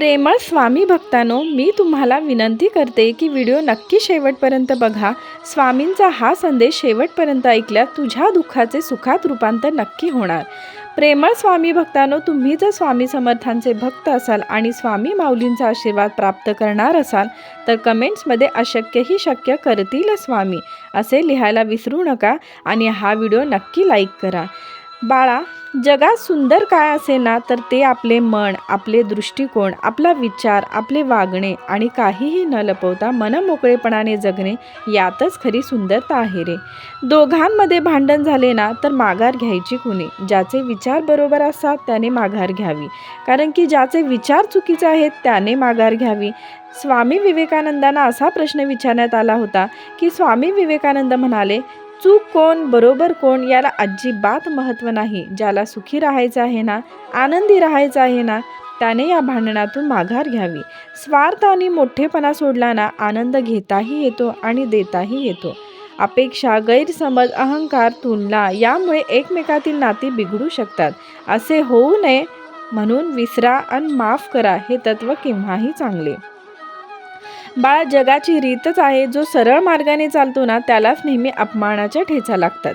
प्रेमळ स्वामी भक्तांनो मी तुम्हाला विनंती करते की व्हिडिओ नक्की शेवटपर्यंत बघा. स्वामींचा हा संदेश शेवटपर्यंत ऐकल्यास तुझ्या दुःखाचे सुखात रूपांतर नक्की होणार. प्रेमळ स्वामी भक्तांनो तुम्ही जर स्वामी समर्थांचे भक्त असाल आणि स्वामी माऊलींचा आशीर्वाद प्राप्त करणार असाल तर कमेंट्समध्ये अशक्यही शक्य करतील स्वामी. असे लिहायला विसरू नका आणि हा व्हिडिओ नक्की लाईक करा. बाळा जगात सुंदर काय असेल ना तर ते आपले मन आपले दृष्टिकोन आपला विचार आपले वागणे आणि काहीही न लपवता मनमोकळेपणाने जगणे यातच खरी सुंदरता आहे रे. दोघांमध्ये भांडण झाले ना तर माघार घ्यायची कुणी? ज्याचे विचार बरोबर असतात त्याने माघार घ्यावी. कारण की ज्याचे विचार चुकीचे आहेत त्याने माघार घ्यावी. स्वामी विवेकानंदांना असा प्रश्न विचारण्यात आला होता की स्वामी विवेकानंद म्हणाले चूक कोण बरोबर कोण याला अजिबात महत्त्व नाही. ज्याला सुखी राहायचं आहे ना आनंदी राहायचं आहे ना त्याने या भांडणातून माघार घ्यावी. स्वार्थ आणि मोठेपणा सोडला ना आनंद घेताही येतो आणि देताही येतो. अपेक्षा गैरसमज अहंकार तुलना यामुळे एकमेकातील नाती बिघडू शकतात. असे होऊ नये म्हणून विसरा आणि माफ करा हे तत्व केव्हाही चांगले. बाळा जगाची रीतच आहे जो सरळ मार्गाने चालतो ना त्यालाच नेहमी अपमानाच्या ठेचा लागतात.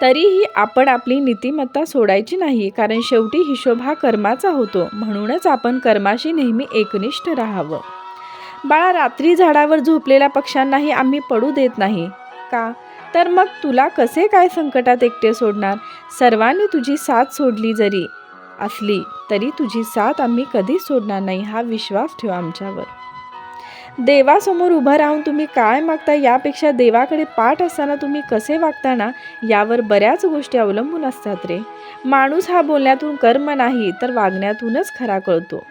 तरीही आपण आपली नीतिमत्ता सोडायची नाही कारण शेवटी हिशोब हा कर्माचा होतो म्हणूनच आपण कर्माशी नेहमी एकनिष्ठ राहावं. बाळा रात्री झाडावर झोपलेल्या पक्ष्यांनाही आम्ही पडू देत नाही. का? तर मग तुला कसे काय संकटात एकटे सोडणार? सर्वांनी तुझी साथ सोडली जरी असली तरी तुझी साथ आम्ही कधीच सोडणार नाही हा विश्वास ठेवा आमच्यावर. देवासमोर उभं राहून तुम्ही काय मागता यापेक्षा देवाकडे पाठ असताना तुम्ही कसे वागताना यावर बऱ्याच गोष्टी अवलंबून असतात रे. माणूस हा बोलण्यातून कर्म नाही तर वागण्यातूनच खरा कळतो.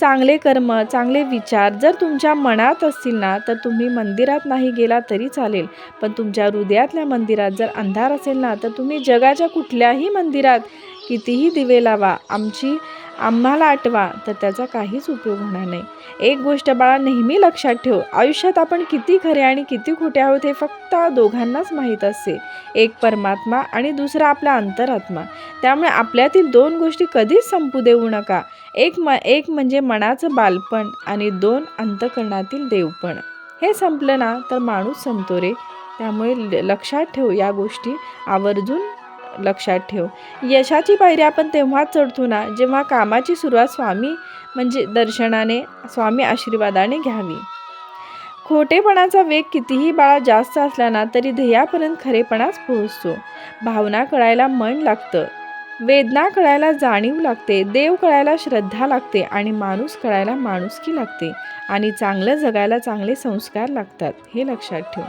चांगले कर्म चांगले विचार जर तुमच्या मनात असतील ना तर तुम्ही मंदिरात नाही गेला तरी चालेल. पण तुमच्या हृदयातल्या मंदिरात जर अंधार असेल ना तर तुम्ही जगाच्या कुठल्याही मंदिरात कितीही दिवे लावा. आमची आम्हाला आठवा तर त्याचा काहीच उपयोग होणार नाही. एक गोष्ट बाळा नेहमी लक्षात ठेव आयुष्यात आपण किती खरे आणि किती खोटे आहोत हे फक्त दोघांनाच माहीत असते. एक परमात्मा आणि दुसरा आपला अंतरात्मा. त्यामुळे आपल्यातील दोन गोष्टी कधीच संपू देऊ नका. एक म एक म्हणजे मनाचं बालपण आणि दोन अंतकरणातील देवपण. हे संपलं ना तर माणूस संपतो रे. त्यामुळे ल- लक्षात ठेव या गोष्टी. आवर्जून लक्षात ठेव. यशाची पायरी आपण तेव्हाच चढतो ना जेव्हा कामाची सुरुवात स्वामी म्हणजे दर्शनाने स्वामी आशीर्वादाने घ्यावी. खोटेपणाचा वेग कितीही बाळा जास्त असला ना तरी ध्येयापर्यंत खरेपणाच पोहोचतो. भावना कळायला मन लागतं. वेदना कळायला जाणीव लागते देव कळायला श्रद्धा लागते आणि माणूस कळायला माणुसकी लागते आणि चांगलं जगायला चांगले संस्कार लागतात हे लक्षात ठेव.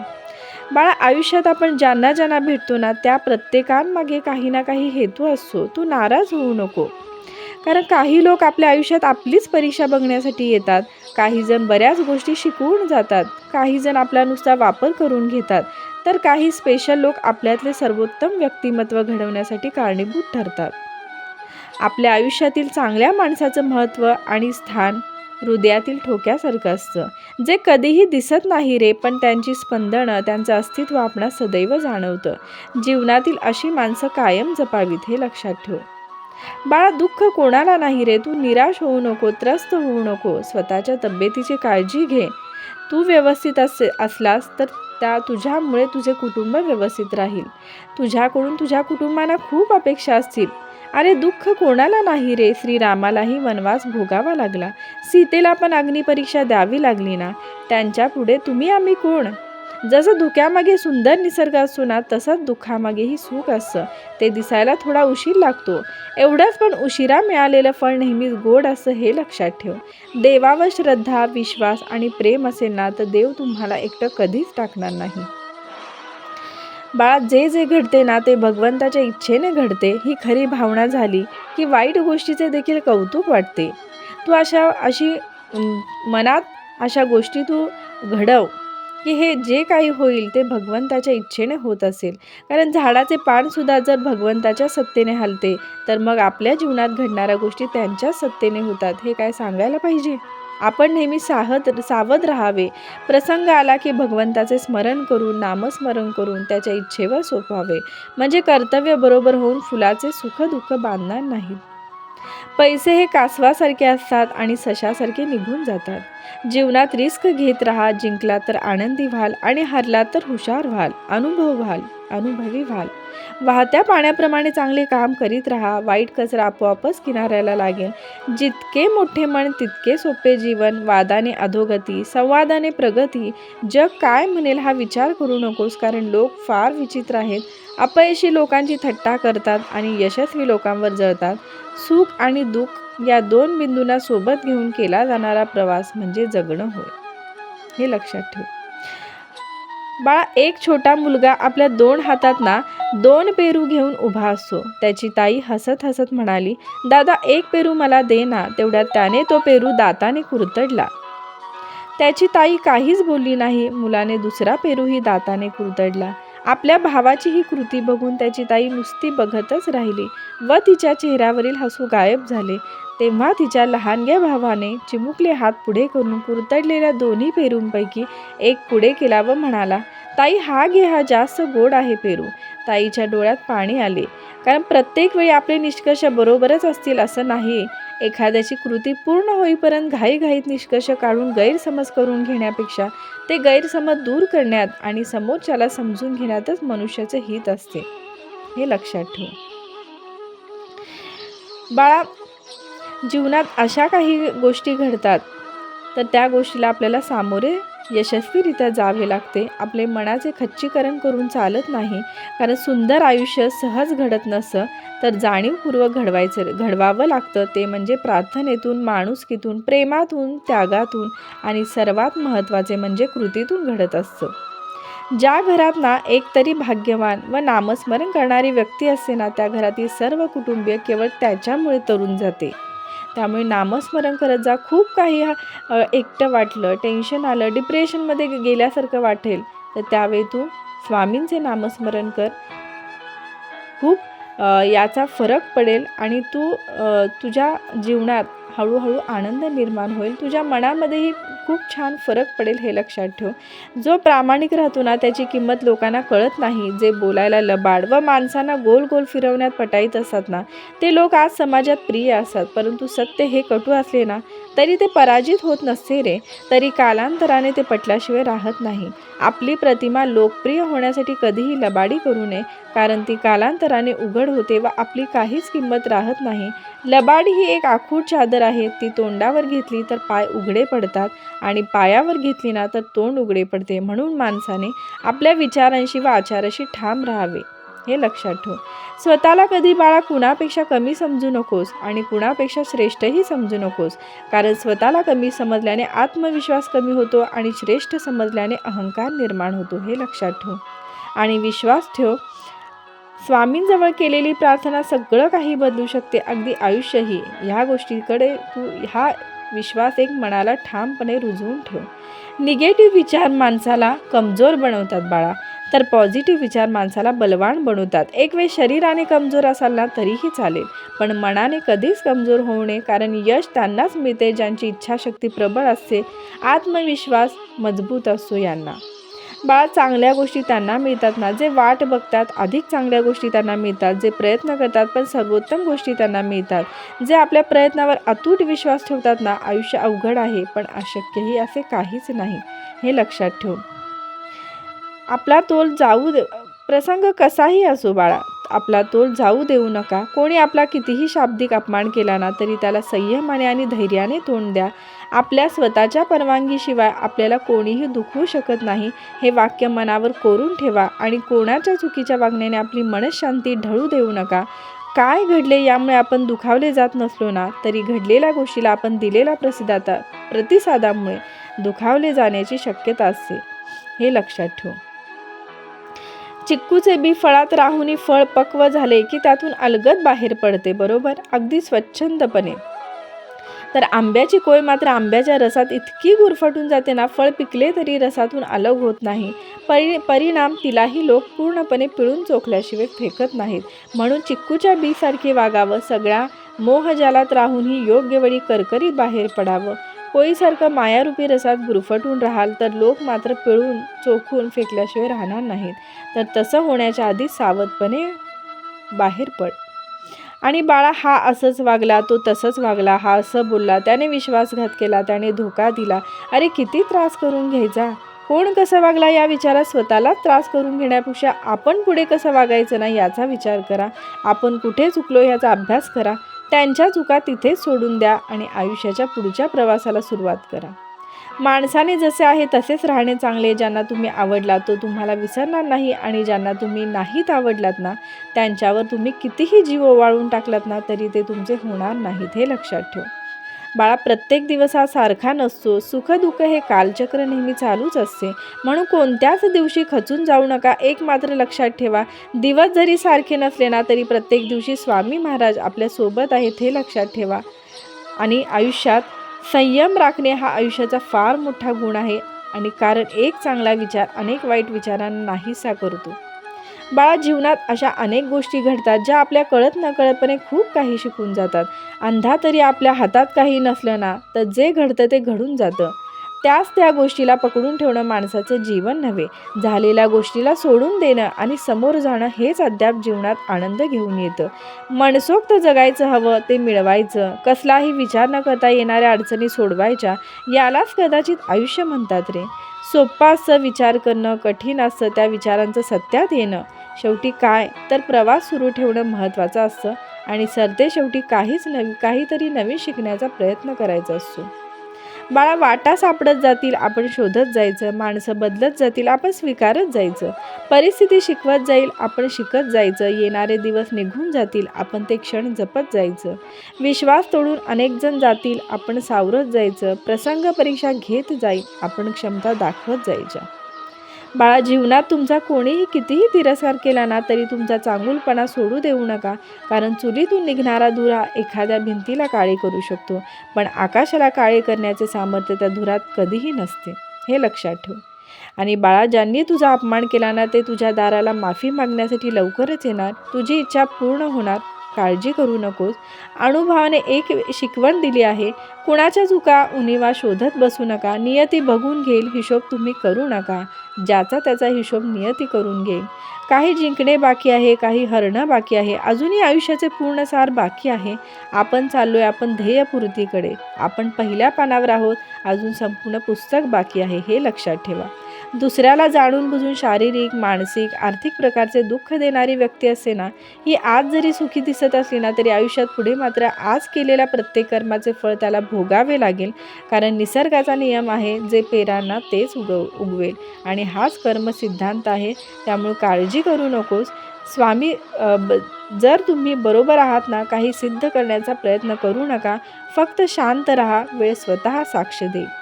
बाळा आयुष्यात आपण ज्यांना ज्यांना भेटतो ना त्या प्रत्येकांमागे काही ना काही हेतू असतो. तू नाराज होऊ नको. कारण काही लोक आपल्या आयुष्यात आपलीच परीक्षा बघण्यासाठी येतात. काही जण बऱ्याच गोष्टी शिकवून जातात. काही जण आपला नुसता वापर करून घेतात. तर काही स्पेशल लोक आपल्यातले सर्वोत्तम व्यक्तिमत्व घडवण्यासाठी कारणीभूत ठरतात. आपल्या आयुष्यातील चांगल्या माणसाचं महत्त्व आणि स्थान हृदयातील ठोक्यासारखं असतं. जे कधीही दिसत नाही रे पण त्यांची स्पंदनं त्यांचं अस्तित्व आपणास सदैव जाणवतं. जीवनातील अशी माणसं कायम जपावीत हे लक्षात ठेव. बाळा दुःख कोणाला नाही रे? तू निराश होऊ नको त्रस्त होऊ नको. स्वतःच्या तब्येतीची काळजी घे. तू व्यवस्थित असे असलास तर त्या तुझ्यामुळे तुझे कुटुंब व्यवस्थित राहील. तुझ्याकडून तुझ्या कुटुंबांना खूप अपेक्षा असतील. अरे दुःख कोणाला नाही रे? श्रीरामालाही वनवास भोगावा लागला. सीतेला पण अग्निपरीक्षा द्यावी लागली ना? त्यांच्या पुढे तुम्ही आम्ही कोण? जसं धुक्यामागे सुंदर निसर्ग असतो ना तसंच दुःखामागेही सुख असतं. ते दिसायला थोडा उशीर लागतो. एवढंच पण उशिरा मिळालेलं फळ नेहमीच गोड असं हे लक्षात ठेव. देवावर श्रद्धा विश्वास आणि प्रेम असेल ना तर देव तुम्हाला एकटं कधीच टाकणार नाही. बाळा जे जे घडते ना ते भगवंताच्या इच्छेने घडते. ही खरी भावना झाली की वाईट गोष्टीचे देखील कौतुक वाटते. तू अशा अशी मनात अशा गोष्टी तू घडव. की हे जे काही होईल ते भगवंताच्या इच्छेने होत असेल. कारण झाडाचे पानसुद्धा जर भगवंताच्या सत्तेने हलते तर मग आपल्या जीवनात घडणाऱ्या गोष्टी त्यांच्याच सत्तेने होतात. हे काय सांगायला पाहिजे? आपण नेहमी साहत सावध राहावे. प्रसंग आला की भगवंताचे स्मरण करून नामस्मरण करून त्याच्या इच्छेवर सोपवावे. म्हणजे कर्तव्य बरोबर होऊन फुलाचे सुख दुःख बांधणार नाहीत. पैसे हे कासवासारखे असतात आणि सशासारखे निघून जातात. जीवनात रिस्क घेत राहा जिंकला तर आनंदी व्हाल आणि हरला तर हुशार व्हाल अनुभव व्हाल. अनुभवी व्हाल. वाहत्या पाण्याप्रमाणे चांगले काम करीत राहा. वाईट कचरा आपोआपच किनाऱ्याला लागेल. जितके मोठे मन तितके सोपे जीवन वादाने अधोगती संवादाने प्रगती. जग काय म्हणेल हा विचार करू नकोस कारण लोक फार विचित्र आहेत. अपयशी लोकांची थट्टा करतात आणि यशस्वी लोकांवर जळतात. सुख आणि दुःख या दोन बिंदूंना सोबत घेऊन केला जाणारा प्रवास म्हणजे जगणं होय. हे लक्षात ठेव. बाळा एक छोटा मुलगा आपल्या दोन हातात ना दोन पेरू घेऊन उभा असतो. त्याची ताई हसत हसत म्हणाली दादा एक पेरू मला दे ना. तेवढ्यात त्याने तो पेरू दाताने कुरतडला. त्याची ताई काहीच बोलली नाही. मुलाने दुसरा पेरूही दाताने कुरतडला. आपल्या भावाची ही कृती बघून त्याची ताई नुसती बघतच राहिली व तिच्या चेहऱ्यावरील हसू गायब झाले. तेव्हा तिच्या लहानग्या भावाने चिमुकले हात पुढे करून कुरतडलेल्या दोन्ही पेरूंपैकी एक पुढे केला व म्हणाला ताई हा घे हा जास्त गोड आहे पेरू. ताईच्या डोळ्यात पाणी आले. कारण प्रत्येक वेळी आपले निष्कर्ष बरोबरच असतील असं नाही. एखाद्याची कृती पूर्ण होईपर्यंत घाईघाईत निष्कर्ष काढून गैरसमज करून घेण्यापेक्षा ते गैरसमज दूर करण्यात आणि समोरच्याला समजून घेण्यातच मनुष्याचे हित असते. हे लक्षात ठेव. बाळा जीवनात अशा काही गोष्टी घडतात तर त्या गोष्टीला आपल्याला सामोरे यशस्वीरित्या जावे लागते. आपले मनाचे खच्चीकरण करून चालत नाही. कारण सुंदर आयुष्य सहज घडत नसतं तर जाणीवपूर्वक घडवायचं घडवावं लागतं. ते म्हणजे प्रार्थनेतून माणुसकीतून प्रेमातून त्यागातून आणि सर्वात महत्त्वाचे म्हणजे कृतीतून घडत असतं. ज्या घरात ना एक तरी भाग्यवान व नामस्मरण करणारी व्यक्ती असते ना त्या घरातील सर्व कुटुंबीय केवळ त्याच्यामुळे तरुण जाते. त्यामुळे नामस्मरण करत जा. खूप काही एकटं वाटलं. टेन्शन आलं. डिप्रेशनमध्ये गेल्यासारखं वाटेल. तर त्यावेळी तू स्वामींचे नामस्मरण कर. खूप याचा फरक पडेल आणि तू तुझ्या जीवनात हळूहळू आनंद निर्माण होईल. तुझ्या मनामध्येही खूप छान फरक पडेल हे लक्षात ठेव. जो प्रामाणिक राहतो ना त्याची किंमत लोकांना कळत नाही. जे बोलायला लबाड व माणसांना गोल गोल फिरवण्यात पटाईत असतात ना ते लोक आज समाजात प्रिय असतात. परंतु सत्य हे कटू असले ना तरी ते पराजित होत नसते रे. तरी कालांतराने ते पटल्याशिवाय राहत नाही. आपली प्रतिमा लोकप्रिय होण्यासाठी कधीही लबाडी करू नये कारण ती कालांतराने उघड होते व आपली काहीच किंमत राहत नाही. लबाडी ही एक आखूड चादर आहे. ती तोंडावर घेतली तर पाय उघडे पडतात आणि पायावर घेतली ना तर तोंड उघडे पडते. म्हणून माणसाने आपल्या विचारांशी व आचाराशी ठाम राहावे. हे लक्षात ठेव. स्वतःला कधी बाळा कुणापेक्षा कमी समजू नकोस आणि कुणापेक्षा श्रेष्ठही समजू नकोस. कारण स्वतःला कमी समजल्याने आत्मविश्वास कमी होतो आणि श्रेष्ठ समजल्याने अहंकार निर्माण होतो हे लक्षात ठेव. आणि विश्वास ठेव. स्वामींजवळ केलेली प्रार्थना सगळं काही बदलू शकते अगदी आयुष्यही. ह्या गोष्टीकडे तू ह्या विश्वास एक मनाला ठामपणे रुजवून ठेव. निगेटिव्ह विचार माणसाला कमजोर बनवतात बाळा. तर पॉझिटिव्ह विचार माणसाला बलवान बनवतात. एक वेळ शरीराने कमजोर असाल ना तरीही चालेल. पण मनाने कधीच कमजोर होऊ नये कारण यश त्यांनाच मिळते ज्यांची इच्छाशक्ती प्रबळ असते. आत्मविश्वास मजबूत असतो यांना. बाळा चांगल्या गोष्टी त्यांना मिळतात ना जे वाट बघतात अधिक चांगल्या गोष्टी त्यांना मिळतात जे प्रयत्न करतात पण सर्वोत्तम गोष्टी त्यांना मिळतात. जे आपल्या प्रयत्नावर अतूट विश्वास ठेवतात ना आयुष्य अवघड आहे पण अशक्यही असे काहीच नाही. हे लक्षात ठेव. आपला तोल जाऊ दे. प्रसंग कसाही असो बाळा. आपला तोल जाऊ देऊ नका. कोणी आपला कितीही शाब्दिक अपमान केला ना तरी त्याला संयमाने आणि धैर्याने तोंड द्या. आपल्या स्वतःच्या परवानगीशिवाय आपल्याला कोणीही दुखवू शकत नाही. हे वाक्य मनावर कोरून ठेवा आणि कोणाच्या चुकीच्या वागण्याने आपली मनशांती ढळू देऊ नका. काय घडले यामुळे आपण दुखावले जात नसलो ना तरी घडलेल्या गोष्टीला आपण दिलेला प्रसिद्धाता प्रतिसादामुळे दुखावले जाण्याची शक्यता असते. हे लक्षात ठेव. चिक्कूचे बी फळात राहुनी फळ पक्व झाले की त्यातून अलगद बाहेर पडते बरोबर? अगदी स्वच्छंदपणे. तर आंब्याची कोय मात्र आंब्याच्या रसात इतकी गुरफटून जाते ना फळ पिकले तरी रसातून अलग होत नाही. परि परिणाम तिलाही लोक पूर्णपणे पिळून चोखल्याशिवाय फेकत नाहीत. म्हणून चिक्कूच्या बीसारखे वागावं सगळ्या मोहजालात राहूनही योग्य वेळी करकरीत बाहेर पडावं. कोळीसारखं मायारूपी रसात गुरफटून राहाल तर लोक मात्र पिळून चोखून फेकल्याशिवाय राहणार नाहीत. तर तसं होण्याच्या आधी सावधपणे बाहेर पड. आणि बाळा हा असंच वागला तो तसंच वागला हा असं बोलला. त्याने विश्वासघात केला त्याने धोका दिला. अरे किती त्रास करून घ्यायचा? कोण कसं वागला या विचारात? स्वतःला त्रास करून घेण्यापेक्षा आपण पुढे कसं वागायचं ना याचा विचार करा. आपण कुठे चुकलो याचा अभ्यास करा. त्यांच्या चुका तिथेच सोडून द्या आणि आयुष्याच्या पुढच्या प्रवासाला सुरुवात करा. माणसाने जसे आहे तसेच राहणे चांगले. ज्यांना तुम्ही आवडला तो तुम्हाला विसरणार नाही आणि ज्यांना तुम्ही नाहीत आवडलात ना त्यांच्यावर तुम्ही कितीही जीव ओवाळून टाकलात ना तरी ते तुमचे होणार नाहीत हे लक्षात ठेवा. बाळा प्रत्येक दिवस हा सारखा नसतो. सुखदुःख हे कालचक्र नेहमी चालूच असते. म्हणून कोणत्याच दिवशी खचून जाऊ नका. एक मात्र लक्षात ठेवा. दिवस जरी सारखे नसले ना तरी प्रत्येक दिवशी स्वामी महाराज आपल्यासोबत आहेत हे लक्षात ठेवा. आणि आयुष्यात संयम राखणे हा आयुष्याचा फार मोठा गुण आहे. आणि कारण एक चांगला विचार अनेक वाईट विचारांना नाहीसा करतो. बाळा जीवनात अशा अनेक गोष्टी घडतात ज्या आपल्या कळत नकळतपणे खूप काही शिकून जातात. अंधा तरी आपल्या हातात काही नसलं ना तर जे घडतं ते घडून जातं. त्याच त्या गोष्टीला पकडून ठेवणं माणसाचं जीवन नव्हे. झालेल्या गोष्टीला सोडून देणं आणि समोर जाणं हेच अद्याप जीवनात आनंद घेऊन येतं. मनसोक्त जगायचं हवं ते मिळवायचं. कसलाही विचार न करता येणाऱ्या अडचणी सोडवायच्या यालाच कदाचित आयुष्य म्हणतात रे. सोप्पा असं विचार करणं कठीण असतं त्या विचारांचं सत्यात येणं. शेवटी काय तर प्रवास सुरू ठेवणं महत्त्वाचं असतं आणि सरते शेवटी काहीच नवी काहीतरी नवीन शिकण्याचा प्रयत्न करायचा असतो. बाळा वाटा सापडत जातील आपण शोधत जायचं. माणसं बदलत जातील आपण स्वीकारत जायचं. परिस्थिती शिकवत जाईल आपण शिकत जायचं. येणारे दिवस निघून जातील आपण ते क्षण जपत जायचं. विश्वास तोडून अनेक जण जातील आपण सावरत जायचं. प्रसंग परीक्षा घेत जाईल आपण क्षमता दाखवत जायच्या. बाळा जीवनात तुमचा कोणीही कितीही तिरस्कार केला ना तरी तुमचा चांगुलपणा सोडू देऊ नका. कारण चुलीतून निघणारा धुरा एखाद्या भिंतीला काळे करू शकतो. पण आकाशाला काळे करण्याचे सामर्थ्य त्या धुरात कधीही नसते. हे लक्षात ठेव. आणि बाळा ज्यांनी तुझा अपमान केला ना ते तुझ्या दाराला माफी मागण्यासाठी लवकरच येणार. तुझी इच्छा पूर्ण होणार. काळजी करू नकोस. अनुभवाने एक शिकवण दिली आहे कुणाच्या चुका उणिवा शोधत बसू नका नियती बघून घेईल हिशोब तुम्ही करू नका ज्याचा त्याचा हिशोब नियती करून घेईल. काही जिंकणे बाकी आहे काही हरणं बाकी आहे अजूनही आयुष्याचे पूर्ण सार बाकी आहे. आपण चाललोय आपण ध्येयपूर्तीकडे. आपण पहिल्या पानावर आहोत अजून संपूर्ण पुस्तक बाकी आहे हे लक्षात ठेवा. दुसऱ्याला जाणून बुजून शारीरिक मानसिक आर्थिक प्रकारचे दुःख देणारी व्यक्ती असते ना ही आज जरी सुखी दिसत असली ना तरी आयुष्यात पुढे मात्र आज केलेल्या प्रत्येक कर्माचे फळ त्याला भोगावे लागेल. कारण निसर्गाचा नियम आहे जे पेरांना तेच उगव उगवेल. आणि हाच कर्म सिद्धांत आहे त्यामुळे काळजी करू नकोस. स्वामी ब जर तुम्ही बरोबर आहात ना काही सिद्ध करण्याचा प्रयत्न करू नका. फक्त शांत राहा वेळ स्वतः साक्ष देईल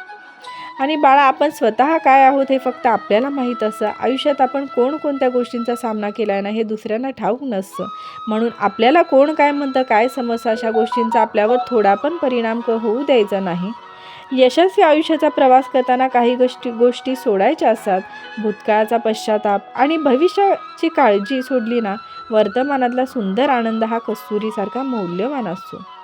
आणि बाळा आपण स्वतः काय आहोत हे फक्त आपल्याला माहीत असं. आयुष्यात आपण कोणकोणत्या गोष्टींचा सामना केला आहे ना हे दुसऱ्यांना ठाऊक नसतं. म्हणून आपल्याला कोण काय म्हणतं काय समजतं अशा गोष्टींचा आपल्यावर थोडा पण परिणाम क- होऊ द्यायचा नाही. यशस्वी आयुष्याचा प्रवास करताना काही गोष्टी गोष्टी सोडायच्या असतात. भूतकाळाचा पश्चाताप आणि भविष्याची काळजी सोडली ना वर्तमानातला सुंदर आनंद हा कस्तुरीसारखा मौल्यवान असतो.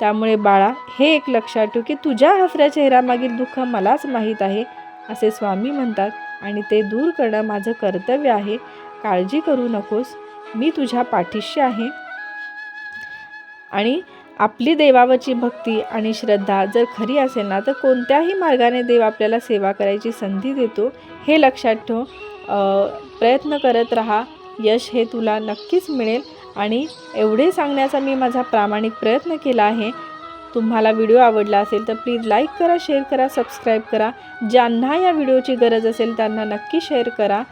त्यामुळे बाळा हे एक लक्षात ठेव की तुझ्या हसऱ्या चेहऱ्यामागील दुःख मलाच माहीत आहे असे स्वामी म्हणतात. आणि ते दूर करणं माझं कर्तव्य आहे. काळजी करू नकोस. मी तुझ्या पाठीशी आहे. आणि आपली देवावरची भक्ती आणि श्रद्धा जर खरी असेल ना तर कोणत्याही मार्गाने देव आपल्याला सेवा करायची संधी देतो हे लक्षात ठेव. प्रयत्न करत राहा. यश हे तुला नक्कीच मिळेल. आणि एवढे सांगण्याचा मी माझा प्रामाणिक प्रयत्न केला आहे. तुम्हाला व्हिडिओ आवडला असेल तर प्लीज लाईक करा शेअर करा सबस्क्राईब करा. ज्यांना या व्हिडिओची गरज असेल त्यांना नक्की शेअर करा.